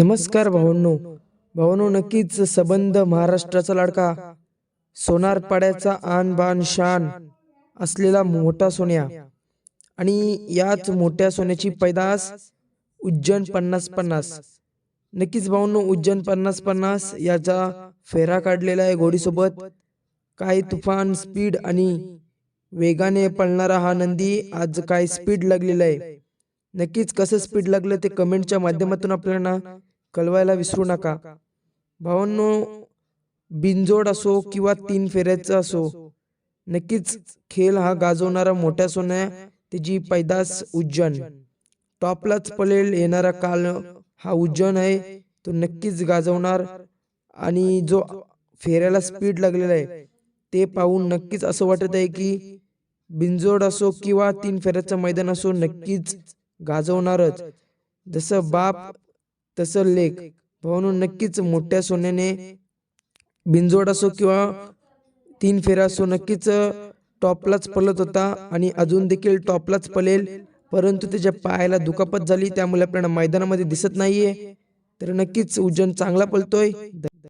नमस्कार भावांनो. भावांनो नक्कीच सबंध महाराष्ट्राचा लाडका सोनारपाड्याचा आन बान शान असलेला मोठा सोन्या आणि याच मोठ्या सोन्याची पैदास उज्जैन पन्नास पन्नास. नक्कीच भावांनो उज्जैन पन्नास पन्नास याचा फेरा काढलेला आहे घोडीसोबत. काय तुफान स्पीड आणि वेगाने पळणारा हा नंदी आज काय स्पीड लागलेला आहे? नक्कीच कसं स्पीड लागलं ते कमेंटच्या माध्यमातून आपल्याला कळवायला विसरू नका. भावांनो बिनजोड असो किंवा तीन फेऱ्याचा असो नक्कीच खेळ हा गाजवणारा मोठ्या सोन्या त्याची पैदास उज्जैन. टॉपलाच पळेल येणारा काल हा उज्जैन आहे तो नक्कीच गाजवणार आणि जो फेऱ्याला स्पीड लागलेला आहे ते पाहून नक्कीच असं वाटत आहे की बिनजोड असो किंवा तीन फेऱ्याचं मैदान असो नक्कीच गाजवणारच. जसं बाप तसं लेख. म्हणून नक्कीच मोठ्या सोन्याने बिंजोड असो किंवा तीन फेरा असो नक्कीच टॉपलाच पलत होता आणि अजून देखील टॉपलाच पलेल. परंतु त्याच्या पायाला दुखापत झाली त्यामुळे आपल्याला मैदानामध्ये दिसत नाहीये. तर नक्कीच उज्जैन चांगला पलतोय.